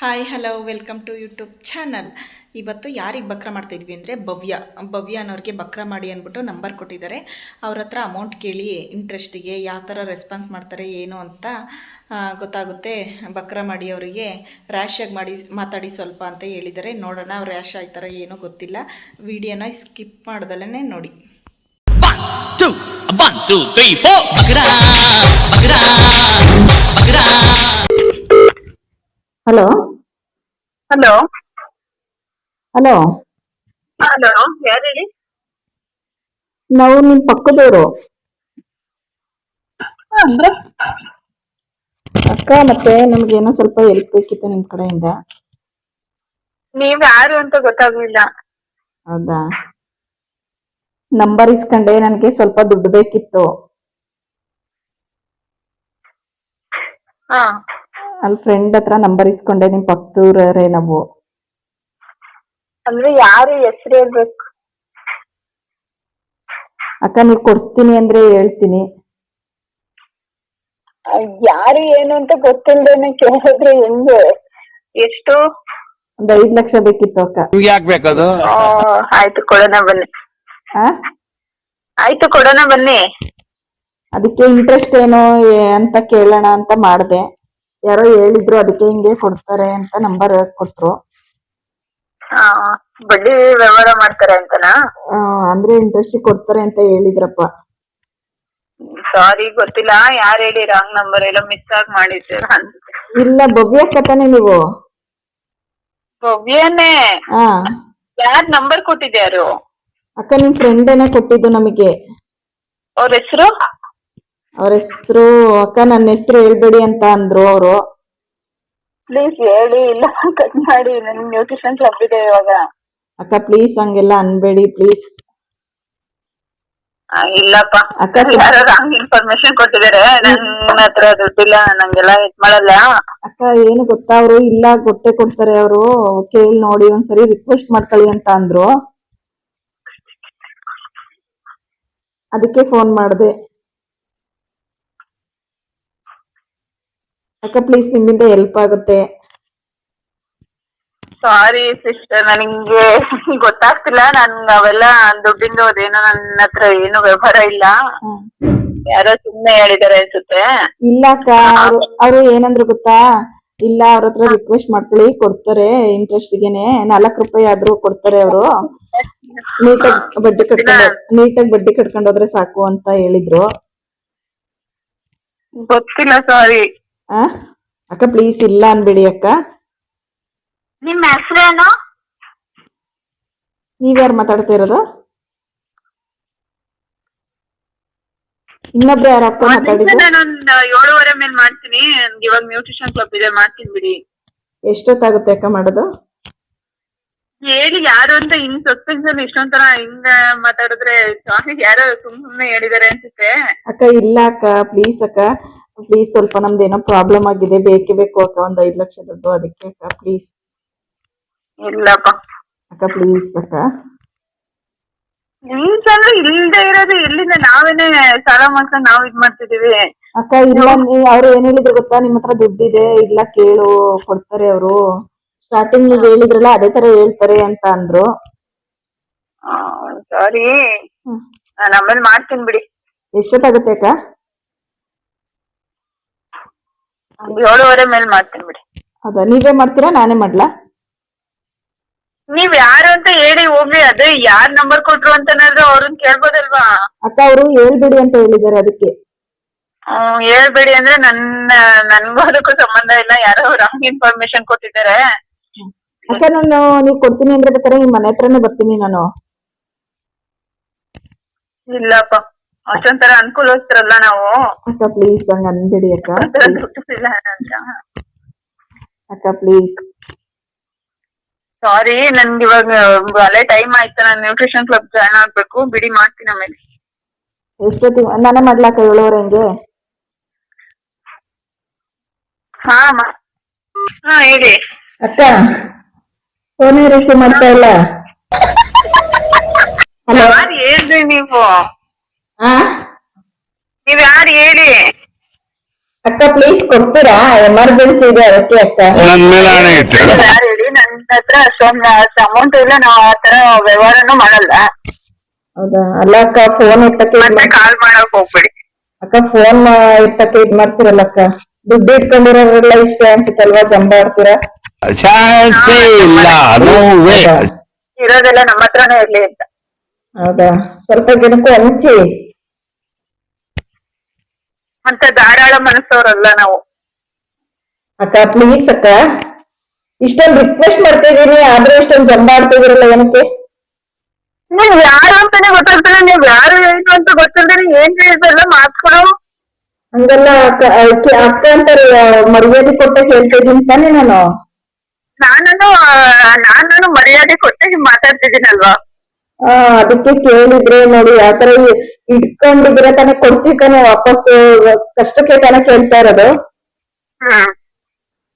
Hi hello welcome to YouTube channel ಇವತ್ತು ಯಾರಿಗೆ ಬಕ್ರ ಮಾಡ್ತಾಯಿದ್ವಿ ಅಂದರೆ ಭವ್ಯ. ಭವ್ಯ ಅನ್ನೋರಿಗೆ ಬಕ್ರ ಮಾಡಿ ಅಂದ್ಬಿಟ್ಟು ನಂಬರ್ ಕೊಟ್ಟಿದ್ದಾರೆ. ಅವ್ರ ಹತ್ರ ಅಮೌಂಟ್ ಕೇಳಿ ಇಂಟ್ರೆಸ್ಟಿಗೆ ಯಾವ ಥರ ರೆಸ್ಪಾನ್ಸ್ ಮಾಡ್ತಾರೆ ಏನು ಅಂತ ಗೊತ್ತಾಗುತ್ತೆ. ಬಕ್ರ ಮಾಡಿ ಅವರಿಗೆ ರ್ಯಾಶಾಗಿ ಮಾಡಿ ಮಾತಾಡಿ ಸ್ವಲ್ಪ ಅಂತ ಹೇಳಿದ್ದಾರೆ. ನೋಡೋಣ ಅವ್ರು ರ್ಯಾಶ್ ಆಯ್ತಾರ ಏನೋ ಗೊತ್ತಿಲ್ಲ. ವಿಡಿಯೋನ ಸ್ಕಿಪ್ ಮಾಡ್ದಲೇ ನೋಡಿ. One three, four. Bagra, bagra, bagra. Hello? Hello? Hello? Hello ಯಾರು ಹೇಳಿ ನಾವು ನಿಮ್ ಪಕ್ಕದವರು. ಅಂದ್ರೆ? ಅಕ್ಕ ಮತ್ತೆ ನಮ್ಗೇನೋ ಸ್ವಲ್ಪ ಹೆಲ್ಪ್ ಬೇಕಿತ್ತು ನಿಮ್ ಕಡೆಯಿಂದ. ನೀವ್ ಯಾರು ಅಂತ ಗೊತ್ತಾಗ್ಲಿಲ್ಲ. ಹೌದಾ? ನಂಬರ್ ಇಸ್ಕೊಂಡೆ ನನಗೆ ಸ್ವಲ್ಪ ದುಡ್ಡು ಬೇಕಿತ್ತು. ಹಾ. ಅಲ್ಲಿ ಫ್ರೆಂಡ್ ಹತ್ರ ನಂಬರ್ ಇಸ್ಕೊಂಡೆ ನಿಮ್ ಪಕ್ಕದೂರೇ ನಾವು. ಅಂದ್ರೆ ಯಾರು ಹೆಸರು ಹೇಳ್ಬೇಕು? ಅಕ್ಕ ನೀವು ಕೊಡ್ತೀನಿ ಅಂದ್ರೆ ಹೇಳ್ತೀನಿ. ಯಾರು ಏನು ಅಂತ ಗೊತ್ತಿಲ್ದೇನೆ ಕೇಳಿದ್ರೆ ಹೆಂಗೆ? ಎಷ್ಟು? ಒಂದ್ ಐದ್ ಲಕ್ಷ ಬೇಕಿತ್ತು ಅಕ್ಕ. ನಿಮ್ಗೆ ಯಾಕೆ ಬೇಕದು? ಆ, ಆಯ್ತು ಕೊಡೋಣ ಬನ್ನಿ. ಆ? ಆಯ್ತು ಕೊಡೋಣ ಬನ್ನಿ. ಅದಕ್ಕೆ ಇಂಟ್ರೆಸ್ಟ್ ಏನು ಏ- ಅಂತ ಕೇಳೋಣ ಅಂತ ಮಾಡ್ದೆ. ಯಾರೋ ಹೇಳಿದ್ರು ಅದಕ್ಕೆ ಹಿಂಗೆ ಕೊಡ್ತಾರೆ ಅಂತ ನಂಬರ್ ಕೊಟ್ರು. ಆ, ಬಡ್ಡಿ ವ್ಯವಹಾರ ಮಾಡ್ತಾರೆ ಅಂತನಾ? ಆ, ಅಂದ್ರೆ ಇಂಟ್ರೆಸ್ಟ್ ಕೊಡ್ತಾರೆ ಅಂತ ಹೇಳಿದ್ರಪ್ಪ. ಸಾರಿ ಗೊತ್ತಿಲ್ಲ. ಯಾರು ಹೇಳಿ ರಾಂಗ್ ನಂಬರ್ ಎಲ್ಲ ಮಿಸ್ ಆಗಿ ಮಾಡಿದ್ದೆ ನಾನು ಇಲ್ಲ ಭವ್ಯ ಕಥನೆ ನೀವು. ಭವ್ಯನೇ? ಹಾ. ಯಾರ್ ನಂಬರ್ ಕೊಟ್ಟಿದ್ಯಾರು? ಅಕ್ಕ ನಿಮ್ ಫ್ರೆಂಡ್ ಏನ ಕೊಟ್ಟಿದ್ದು ನಮಗೆ? ಅವ್ರ ಹೆಸರು? ಅವ್ರ ಹೆಸರು ಅಕ್ಕ ನನ್ನ ಹೆಸರು ಹೇಳ್ಬೇಡಿ ಅಂತ ಅಂದ್ರು ಅವರು. ಪ್ಲೀಸ್ ಹೇಳಿ ಇಲ್ಲ ಕಟ್ ಮಾಡಿ ನನ್ ನ್ಯೂಟ್ರಿಷನ್ ಕ್ಲಬ್ ಇದೆ ಇವಾಗ. ಅಕ್ಕ ಪ್ಲೀಸ್ ಹಂಗೆಲ್ಲ ಅನ್ಬೇಡಿ ಪ್ಲೀಸ್ ಆ, ಇಲ್ಲಪ್ಪ. ಅಕ್ಕ, ಯಾರೋ ರಾಂಗ್ ಇನ್ಫಾರ್ಮೇಶನ್ ಕೊಟ್ಟಿದ್ದಾರೆ ನನ್ನ ಹತ್ರ ದುಡ್ಡಿಲ್ಲ ನಂಗೆಲ್ಲ ಇದ್ ಮಾಡಲ್ಲ. ಅಕ್ಕ ಏನು ಗೊತ್ತಾ ಅವರು? ಇಲ್ಲ ಗೊತ್ತೇ ಕೊಡ್ತಾರೆ ಅವರು. ಕೇಳಿ ನೋಡಿ ಒಂದ್ಸರಿ ರಿಕ್ವೆಸ್ಟ್ ಮಾಡ್ಕೊಳ್ಳಿ ಅಂತ ಅಂದ್ರು. ಅದಕ್ಕೆ ಫೋನ್ ಮಾಡಿದೆ. ಅಕ್ಕ ಪ್ಲೀಸ್ ನಿಮ್ಮಿಂದ ಹೆಲ್ಪ್ ಆಗುತ್ತೆ. ಸಾರಿ ಸಿಸ್ಟರ್ ನನಗೆ ಗೊತ್ತಾಗ್ತಿಲ್ಲ. ನನ್ಗೆ ಅವೆಲ್ಲ ದುಡ್ಡಿಂದು ಅದೇನೋ ನನ್ನ ಹತ್ರ ಏನು ವ್ಯವಹಾರ ಇಲ್ಲ. ಹ್ಮ್. ಯಾರೋ ಸುಮ್ನೆ ಹೇಳಿದಾರೆ ಅನ್ಸುತ್ತೆ. ಇಲ್ಲ ಅಕ್ಕ ಅವ್ರು ಅವ್ರು ಏನಂದ್ರು ಗೊತ್ತಾ? ಇಲ್ಲ ಅವ್ರ ಹತ್ರ ರಿಕ್ವೆಸ್ಟ್ ಮಾಡ್ಕೊಳ್ಳಿ ಕೊಡ್ತಾರೆ ಇಂಟ್ರೆಸ್ಟ್ ಗೆನೆ. ನಾಲ್ಕು ರೂಪಾಯಿ ಆದ್ರೂ ಕೊಡ್ತಾರೆ ಅವರು. ನೀಟಾಗಿ ಬಡ್ಡಿ ಕಟ್ಕೊಂಡು ನೀಟಾಗಿ ಬಡ್ಡಿ ಕಟ್ಕೊಂಡು ಹೋದ್ರೆ ಸಾಕು ಅಂತ ಹೇಳಿದ್ರು. ಗೊತ್ತಿಲ್ಲ ಸಾರಿ ಆ? ಅಕ್ಕ ಪ್ಲೀಸ್ ಇಲ್ಲ ಅನ್ಬೇಡಿ ಅಕ್ಕ. ನಿಮ್ಮ ಹೆಸರೇನು? ನೀವ್ಯಾರು ಮಾತಾಡ್ತಾ ಇರೋದು? ಇನ್ನೊಬ್ರು ಯಾರು ಅಕ್ಕ ಮಾತಾಡಿದ್ರು ನಾನೊಂದ್ ಏಳುವರೆ ಮೇಲೆ ಮಾಡ್ತೀನಿ. ನನ್ಗೆ ಇವಾಗ ನ್ಯೂಟ್ರಿಷನ್ ಕ್ಲಬ್ ಇದೆ ಮಾಡ್ತೀನಿ ಬಿಡಿ. ಎಷ್ಟೊತ್ತಾಗುತ್ತೆ ಅಕ್ಕ ಮಾಡೋದು? ಹೇಳಿ ಯಾರು ಅಂತ ಇನ್ ಸಸ್ಪೆನ್ಸ್ ಅಲ್ಲಿ ತರ ಹಿಂಗ ಮಾತಾಡಿದ್ರೆ ಸಾರಿ ಯಾರೋ ಸುಮ್ ಸುಮ್ನೆ ಹೇಳಿದಾರೆ ಅನ್ಸುತ್ತೆ. ಅಕ್ಕ ಇಲ್ಲ ಅಕ್ಕ ಪ್ಲೀಸ್ ಅಕ್ಕ. ಪ್ಲೀಸ್ ಸ್ವಲ್ಪ ನಮ್ದು ಏನೋ ಪ್ರಾಬ್ಲಮ್ ಆಗಿದೆ. ಬೇಕೇ ಬೇಕು ಅಕ್ಕ. ಒಂದ್ ಐದ್ ಲಕ್ಷ ದುಡ್ಡು ಅದಕ್ಕೆ ಅಕ್ಕ. ಪ್ಲೀಸ್ ಇಲ್ಲಪ್ಪ. ಅಕ್ಕ ಪ್ಲೀಸ್ ಅಕ್ಕ. ಮೀನ್ಸ್ ಅಂದ್ರೆ ಇಲ್ದೇ ಇರೋದು ಎಲ್ಲಿಂದ ನಾವೇನೆ ಸಾಲ ಮಾಡ್ಕೊಂಡು ನಾವ್ ಇದ್ ಮಾಡ್ತಿದೀವಿ ಅಕ್ಕ ಇಲ್ಲ ಅವ್ರು ಏನ್ ಹೇಳಿದ್ರು ಗೊತ್ತಾ? ನಿಮ್ ಹತ್ರ ದುಡ್ಡಿದೆ. ಇಲ್ಲ ಕೇಳು. ಕೊಡ್ತಾರೆ ಅವರು. ಸ್ಟಾರ್ಟಿಂಗ್ ನೀವು ಹೇಳಿದ್ರಲ್ಲ ಅದೇ ತರ ಹೇಳ್ತಾರೆ ಅಂತ ಅಂದ್ರು. ಸಾರಿ. ಹ್ಮ್. ನಾನು ಆಮೇಲೆ ಮಾಡ್ತೀನಿ ಬಿಡಿ. ಎಷ್ಟೊತ್ತಾಗುತ್ತೆ ಅಕ್ಕ ಒಂದ್ ಏಳುವರೆ ಮೇಲೆ ಮಾಡ್ತೀನಿ ಬಿಡಿ. ಹೌದಾ ನೀವೇ ಮಾಡ್ತೀರಾ ನಾನೇ ಮಾಡ್ಲಾ? ನೀವ್ ಯಾರು ಅಂತ ಹೇಳಿ ಹೋಗ್ಲಿ ಅದೇ ಯಾರ್ ನಂಬರ್ ಕೊಟ್ರು ಅಂತನಾದ್ರೂ ಅವ್ರನ್ನ ಕೇಳ್ಬೋದಲ್ವಾ? ಅಕ್ಕ ಅವರು ಹೇಳ್ಬೇಡಿ ಅಂತ ಹೇಳಿದ್ದಾರೆ ಅದಕ್ಕೆ. ಹ್ಮ್, ಹೇಳ್ಬೇಡಿ ಅಂದ್ರೆ ನನ್ನ ನನ್ಗೂ ಅದಕ್ಕೂ ಸಂಬಂಧ ಇಲ್ಲ ಯಾರೋ ರಾಂಗ್ ಇನ್ಫಾರ್ಮೇಶನ್ ಕೊಟ್ಟಿದ್ದಾರೆ. ಅಕ್ಕ ನಾನು ನೀವ್ ಕೊಡ್ತೀನಿ ಅಂದ್ರೆ ಬೇಕಾದ್ರೆ ನಿಮ್ ಮನೆ ಹತ್ರನೇ ಬರ್ತೀನಿ ನಾನು. ಇಲ್ಲಪ್ಪ. ಅಷ್ಟೊಂಥರ ಅನುಕೂಲಸ್ತ್ರಲ್ಲ ನಾವು? ಅಕ್ಕ ಪ್ಲೀಸ್ ಹಂಗ ಅನ್ಬಿಡಿ ಅಕ್ಕ. ಅಕ್ಕ ಪ್ಲೀಸ್ ಸಾರಿ ನನ್ಗೆ ಇವಾಗ ಅಲ್ಲೇ ಟೈಮ್ ಆಯ್ತು. ನಾನು ನ್ಯೂಟ್ರಿಷನ್ ಕ್ಲಬ್ ಜಾಯ್ನ್ ಆಗ್ಬೇಕು. ಬಿಡಿ ಮಾಡ್ತೀನಿ ಆಮೇಲೆ. ಎಷ್ಟೊತ್ತಿಗೆ ನಾನೇ ಮಾಡ್ಲಾಕ ಏಳುವರೆ ಹಂಗೆ? ಹಾ ಹಾ ಹೇಳಿ. ಅಕ್ಕ ಫೋನೇ ರಿಸೀವ್ ಮಾಡ್ತಾ ಇಲ್ಲ. ಹಲೋ ಹೇಳ್ರಿ ನೀವು? ಆ? ನೀವ್ ಯಾರು ಹೇಳಿ? ಅಕ್ಕ ಪ್ಲೀಸ್ ಕೊಡ್ತೀರಾ? ಎಮರ್ಜೆನ್ಸಿ ಇದೆ ಅದಕ್ಕೆ ಅಕ್ಕ. ನನ್ ಮೇಲೆ ಹಣೆ ಇಟ್ಟು ಯಾರು ಹೇಳಿ? ನನ್ನ ಹತ್ರ ಅಷ್ಟೊಂದು ಅಮೌಂಟ್ ಇಲ್ಲ ನಾವು ಆ ತರ ವ್ಯವಹಾರನು ಮಾಡಲ್ಲ. ಹೌದಾ? ಅಲ್ಲ ಅಕ್ಕ ಫೋನ್ ಇಟ್ಟಕ್ಕೆ ಇದ್ ಮತ್ತೆ ಮಾಡ್- ಕಾಲ್ ಮಾಡಕ್ ಹೋಗ್ಬೇಡಿ. ಅಕ್ಕ ಫೋನ್ ಇಟ್ಟಕ್ಕೆ ಇದ್ ಮಾಡ್ತಿರಲ್ಲ ಅಕ್ಕ? ದುಡ್ಡು ಇಟ್ಕೊಂಡಿರೋರೆಲ್ಲ ಇಷ್ಟ ಅನ್ಸುತ್ತಲ್ವಾ? ಜಂಬ ಆಡ್ತೀರಾ ಚಾನ್ಸೇ ಇಲ್ಲ ನೋ ವೇ ಇರೋದೆಲ್ಲ ನಮ್ಮ ಹತ್ರನೇ ಇರ್ಲಿ ಅಂತ. ಹೌದಾ? ಸ್ವಲ್ಪ ಜನಕ್ಕೂ ಹಂಚಿ. ಅಂತ ಧಾರಾಳ ಮನಸ್ಸವ್ರಲ್ಲ ನಾವು. ಅಕ್ಕ ಪ್ಲೀಸ್ ಅಕ್ಕ. ಇಷ್ಟೊಂದು ರಿಕ್ವೆಸ್ಟ್ ಮಾಡ್ತಾ ಇದೀನಿ ಆದ್ರೂ ಇಷ್ಟೊಂದು ಜಂಬ ಏನಕ್ಕೆ? ನೀವ್ ಯಾರು ಅಂತಾನೆ ಗೊತ್ತಾಗ್ತಿಲ್ಲ ನೀವ್ ಯಾರು ಏನು ಅಂತ ಗೊತ್ತಿಲ್ದೇನೆ ಏನ್ ಹೇಳಿದ್ರಲ್ಲ ಮಾತ್ಗಳು ಹಂಗಲ್ಲ ಅಕ್ಕ ಅಕ್ಕೆ ಅಕ್ಕ ಅಂತ ಮರ್ಯಾದೆ ಕೊಟ್ಟ ಹೇಳ್ತಾ ಇದೀನಿ ತಾನೇ ನಾನು ನಾನು ನಾನು ಮರ್ಯಾದೆ ಕೊಟ್ಟು ಮಾತಾಡ್ತಿದ್ದೀನಲ್ವಾ? ಆ ಅದಕ್ಕೆ ಕೇಳಿದ್ರೆ ನೋಡಿ ಆತರ ಇಟ್ಕೊಂಡಿದ್ರೆ ತಾನೇ ಕೊಡ್ತೀವಿ ತಾನೇ ವಾಪಸ್ ಕಷ್ಟಕ್ಕೆ ತಾನೇ ಕೇಳ್ತಾ ಇರೋದು.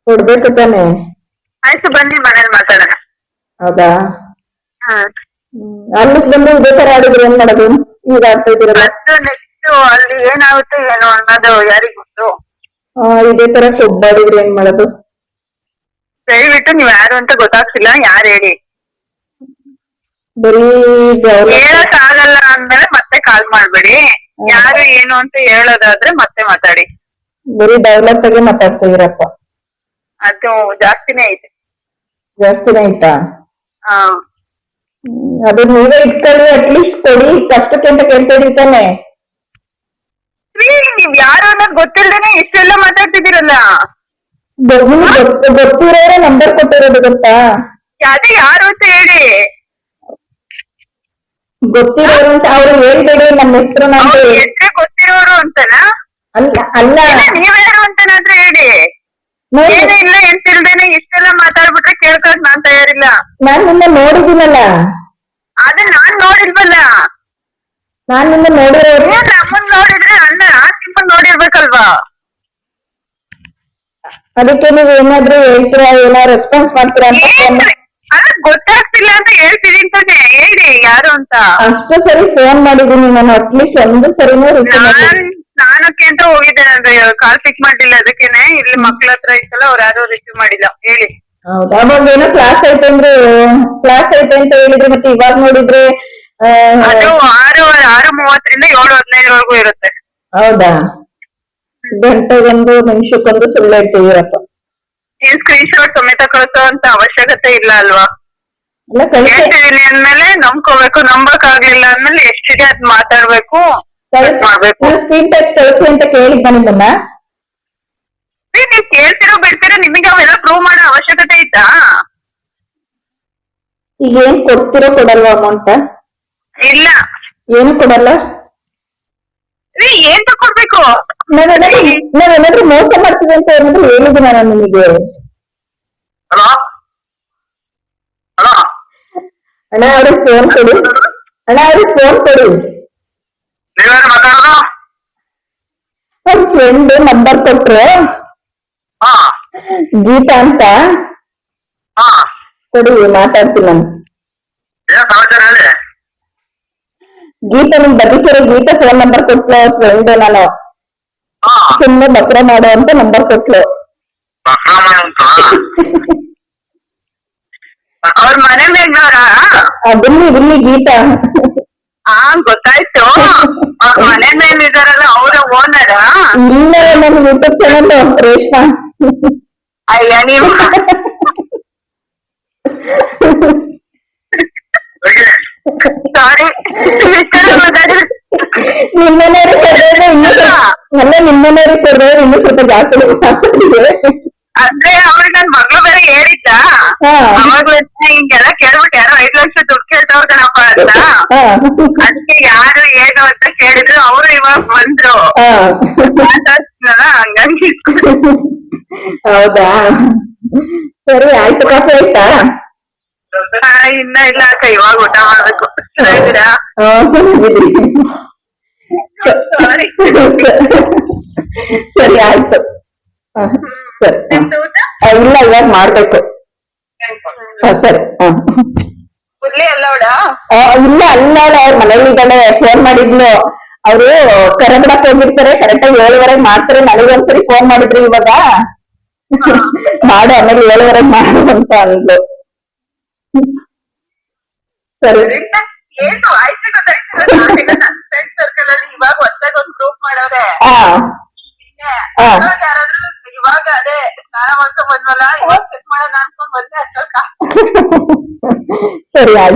ಕೊಡ್ಬೇಕು ತಾನೇ. ಆಯ್ತು ಬನ್ನಿ ಮನೇಲಿ ಮಾತಾಡೋಣ. ಹೌದಾ. ಅಲ್ಲಿ ಬಂದು ಇದೇ ತರ ಆಡಿದ್ರೆ ಏನ್ ಮಾಡೋದು? ಈಗ ಆಡ್ತಾ ನೆಕ್ಸ್ಟ್ ಅಲ್ಲಿ ಏನಾಗುತ್ತೆ ಏನೋ ಅನ್ನೋದು ಯಾರಿಗ್ ಗೊತ್ತು? ಆ, ಇದೇ ತರ ಕೊಬ್ಬಾಡಿದ್ರೆ ಏನ್ ಮಾಡೋದು? ದಯವಿಟ್ಟು ನೀವ್ ಯಾರು ಅಂತ ಗೊತ್ತಾಗ್ತಿಲ್ಲ ಯಾರು ಹೇಳಿ? ಬರೀ ಹೇಳಕ್ ಆಗಲ್ಲ ಅಂದ್ಮೇಲೆ ಮತ್ತೆ ಕಾಲ್ ಮಾಡ್ಬೇಡಿ. ಯಾರು ಏನು ಅಂತ ಹೇಳೋದಾದ್ರೆ ಮತ್ತೆ ಮಾತಾಡಿ. ಬರೀ ಡೆವಲಪ್ ಬಗ್ಗೆ ಮಾತಾಡ್ತಾ ಇದೀರಪ್ಪ ಅದು ಜಾಸ್ತಿನೇ ಐತೆ. ಜಾಸ್ತಿನೇ ಆಯ್ತಾ ಹಾ. ಹ್ಮ್, ಅದು ನೀವೇ ಇಟ್ಕೊಳ್ಳಿ ಅಟ್ಲೀಸ್ಟ್ ಕೊಡಿ. ಕಷ್ಟಕ್ಕೆ ಅಂತ ಕೇಳ್ತೀರಿ ತಾನೆ. ನೀವ್ ಯಾರು ಅನ್ನೋದು ಗೊತ್ತಿಲ್ದೇನೆ ಇಷ್ಟೆಲ್ಲ ಮಾತಾಡ್ತಿದ್ದೀರಲ್ಲ? ಗೊತ್ತಿರೋರೇ ನಂಬರ್ ಕೊಟ್ಟಿರೋದು ಗೊತ್ತಾ? ಅದೇ ಯಾರು ಅಂತ ಹೇಳಿ. ಗೊತ್ತಿರೋರು ಅಂತ ಅವ್ರು ಹೇಳ್ಬೇಡಿ ನಮ್ಮ ಹೆಸರು ಗೊತ್ತಿರೋರು ಅಂತನಾ? ಅಲ್ಲ ನೀವ್ಯಾರು ಅಂತನಾದ್ರೂ ಹೇಳಿ. ಏನು ಇಲ್ಲ ಇಲ್ಲ ಎಂತಿಲ್ದೇನೆ ಇಷ್ಟೆಲ್ಲ ಮಾತಾಡ್ಬಿಟ್ರೆ ಕೇಳ್ಕೊಳಕ್ ನಾನ್ ತಯಾರಿಲ್ಲ. ನಾನ್ ನಿನ್ನ ನೋಡಿದ್ದೀನಲ್ಲ. ಅದನ್ನ ನಾನ್ ನೋಡಿಲ್ವಲ್ಲ? ನಾನ್ ನಿನ್ನ ನೋಡಿರೋರು. ನಮ್ಮನ್ ನೋಡಿದ್ರೆ ಅಣ್ಣ ನಿಮ್ಮನ್ ನೋಡಿರ್ಬೇಕಲ್ವಾ? ಅದಕ್ಕೆ ನೀವ್ ಏನಾದ್ರು ಹೇಳ್ತೀರಾ ಏನೋ ರೆಸ್ಪಾನ್ಸ್ ಮಾಡ್ತೀರಾ ಅಂತ? ಅಲ್ಲ ಗೊತ್ತಾಗ್ತಿಲ್ಲ ಅಂತ ಹೇಳ್ತಿದೀನಿ ತಾನೆ ಹೇಳಿ ಯಾರು ಅಂತ? ಅಷ್ಟು ಸರಿ ಫೋನ್ ಮಾಡಿದೀನಿ ನಾನು. ಅಟ್ಲೀಸ್ಟ್ ಒಂದು ಸರಿನೂ ರಿಸೀವ್ ಸ್ನಾನಕ್ಕೆ ಅಂತ ಹೋಗಿದ್ದೆ ಅಂದ್ರೆ ಕಾಲ್ ಪಿಕ್ ಮಾಡ್ಲಿಲ್ಲ ಅದಕ್ಕೇನೆ. ಇಲ್ಲಿ ಮಕ್ಳ ಹತ್ರ ಇತ್ತಲ್ಲ ಅವ್ರು ಯಾರು ರಿಸೀವ್ ಮಾಡಿಲ್ಲ. ಹೇಳಿ. ಹೌದಾ ಅವಾಗ ಏನೋ ಕ್ಲಾಸ್ ಐತೆ ಅಂದ್ರೆ ಕ್ಲಾಸ್ ಐತೆ ಅಂತ ಹೇಳಿದ್ರೆ ಮತ್ತೆ ಇವಾಗ ನೋಡಿದ್ರೆ ಅದು ಆರು ಆರು ಮೂವತ್ತರಿಂದ ಏಳು ಹದಿನೈದರವರೆಗೂ ಇರುತ್ತೆ. ಹೌದಾ? ಗಂಟೆಗೊಂದು ನಿಮಿಷಕ್ಕೊಂದು ಸುಳ್ಳು ಹೇಳ್ತಿದೀರಪ್ಪ ಏನ್ ಸ್ಕ್ರೀನ್ ಶಾಟ್ ಸಮೇತ ಕಳಿಸೋ ಅಂತ ಅವಶ್ಯಕತೆ ಇಲ್ಲ ಅಲ್ವಾ? ಎಲ್ಲ ಕಳಿಸಿ. ಹೇಳ್ತಿದೀನಿ ಅಂದ್ಮೇಲೆ ನಂಬ್ಕೋಬೇಕು ನಂಬಕ್ ಆಗ್ಲಿಲ್ಲ ಅಂದ್ಮೇಲೆ ಎಷ್ಟಿದೆ ಅದ್ ಮಾತಾಡ್ಬೇಕು ಮಾಡ್ಬೇಕು. ಸ್ಕ್ರೀನ್ ಟಚ್ ಕಳಿಸಿ ಅಂತ ಕೇಳಿ ನಿಮ್ಮನ್ನ ರೀ, ನೀವ್ ಕೇಳ್ತಿರೋ ಬಿಡ್ತಿರೋ ನಿಮಗೆ ಅವೆಲ್ಲ ಪ್ರೂವ್ ಮಾಡೋ ಅವಶ್ಯಕತೆ ಇತ್ತಾ? ಈಗ ಏನ್ ಕೊಡ್ತಿರೋ ಕೊಡಲ್ವಾ ಅಮೌಂಟ್ ಇಲ್ಲ. ಏನು ಕೊಡಲ್ಲ? ಏನ್ ತಕೊಡ್ಬೇಕು ನಾವೇನಾದ್ರೂ ನಾವೇನಾದ್ರೂ ಮೋಸ ಮಾಡ್ತೀವಿ ಅಂತ ಏನಾದ್ರು ಹೇಳಿದ್ದೀನಿ ನಾನು ನಿಮಗೆ. ಹಲೋ ಹಲೋ ಅಣ್ಣ ಅವ್ರಿಗೆ ಫೋನ್ ಕೊಡಿ ಅಣ್ಣ ಅವ್ರಿಗೆ ಫೋನ್ ಕೊಡಿ ನೀವೇನು ಮಾತಾಡೋದು ಅವ್ರ ಫ್ರೆಂಡ್ ನಂಬರ್ ಕೊಟ್ರು ಹಾ ಗೀತಾ ಅಂತ ಹಾ ಕೊಡಿ ಮಾತಾಡ್ತೀನಿ ನಾನು ಏನ್ ಸಮಾಚಾರ ಹೇಳಿ ಗೀತಾ ನಿಮ್ ಬದುಕಿರೋ ಗೀತಾ ಫೋನ್ ನಂಬರ್ ಕೊಟ್ಲು ಅವ್ರ ಫ್ರೆಂಡ್ ನಾನು ಹಾ ಸುಮ್ನೆ ಬಕ್ರ ಮಾಡೋ ಅಂತ ನಂಬರ್ ಕೊಟ್ಲು ಅವ್ರ ಮನೆ ಮೇಲ್ನವ್ರ ಅದನ್ನ ಇಲ್ಲಿ ಗೀತಾ. ಹಾ ಗೊತ್ತಾಯ್ತು. ಅವ್ರ ಮನೆ ಮೇಲೆ ಇದಾರಲ್ಲ ಅವ್ರ ಓನರ? ಇಲ್ಲ ನನ್ನ ಯೂಟ್ಯೂಬ್ ಚಾನಲ್ ರೇಷ್ಮಾ. ಅಯ್ಯ ನೀವು. ಸಾರಿ ನಿಮ್ಮನೆಯವ್ರಿಗೆ ಕೊಡ್ರೆ ಇನ್ನೂ ಸ್ವಲ್ಪ ಅಲ್ಲ ನಿಮ್ಮನೆಯವ್ರಿಗೆ ಕೊಡ್ರೆ ಇನ್ನೂ ಸ್ವಲ್ಪ ಜಾಸ್ತಿ. ಮಾತಾಡಿದೆ ಅಂದ್ರೆ ಅವ್ರಿಗೆ ನನ್ ಮಗಳು ಬೇರೆ ಹೇಳಿದ್ದ ಹಾ. ಅವಾಗ್ಲೂ ಹಿಂಗೆಲ್ಲ ಕೇಳ್ಬಿಟ್ಟು ಯಾರೋ ಐದ್ ಲಕ್ಷ ದುಡ್ಡು ಕೇಳ್ತವ್ರ ಕಣಪ್ಪ ಅಂತ ಹಾ ಅದಕ್ಕೆ ಯಾರು ಏನು ಅಂತ ಕೇಳಿದ್ರು ಅವರು ಇವಾಗ ಬಂದ್ರು ಹಾ ಮಾತಾಡ್ತೀನಲ್ಲ ಹಂಗಾಗಿ ಹೌದಾ ಸರಿ ಆಯ್ತು ಕಾಫಿ ಆಯ್ತಾ ಆ, ಇನ್ನ ಇಲ್ಲ ಅಕ್ಕ ಇವಾಗ ಊಟ ಮಾಡ್ಬೇಕು ಚೆನ್ನಾಗಿದ್ದೀರಾ ಹಾ ಚೆನ್ನಾಗಿದ್ದೀನಿ ಸಾರಿ ಸರಿ ಆಯ್ತು ಹಾ, ಸರಿ ಇಲ್ಲ ಇವಾಗ ಮಾಡ್ಬೇಕು. ಸರಿ ಇಲ್ಲ ಅಲ್ಲ ಅವ್ರ ಮನೇಲಿ ಇದ್ದಾಳೆ ಫೋನ್ ಮಾಡಿದ್ಲು. ಅವರು ಕರೆ ಬಿಡಕ್ ಹೋಗಿರ್ತಾರೆ ಕರೆಕ್ಟ್ ಆಗಿ ಏಳುವರೆಗೆ ಮಾಡ್ತಾರೆ. ನನಗೊಂದ್ಸರಿ ಫೋನ್ ಮಾಡಿದ್ರು ಇವಾಗ. ಮಾಡು ಆಮೇಲೆ ಏಳುವರೆಗೆ ಮಾಡು ಅಂತ ಅಂದ್ಲು. ಸರಿ. ಇವಾಗ ಹೊಸದಾಗಿ ಒಂದು ಗ್ರೂಪ್ ಮಾಡವ್ರೆ. ಇವಾಗ ಯಾರಾದ್ರೂ ಇವಾಗ ಅದೇ ಸ್ನಾನ ಮಾಡ್ಕೊಂಡ್ ಬಂದ್ವಲ್ಲ, ಇವಾಗ ಚೆಕ್ ಮಾಡೋಣ ಅನ್ಕೊಂಡ್ ಬಂದೆ ಅಷ್ಟೊತ್ತ ಸರಿ, ಆಯ್ತು.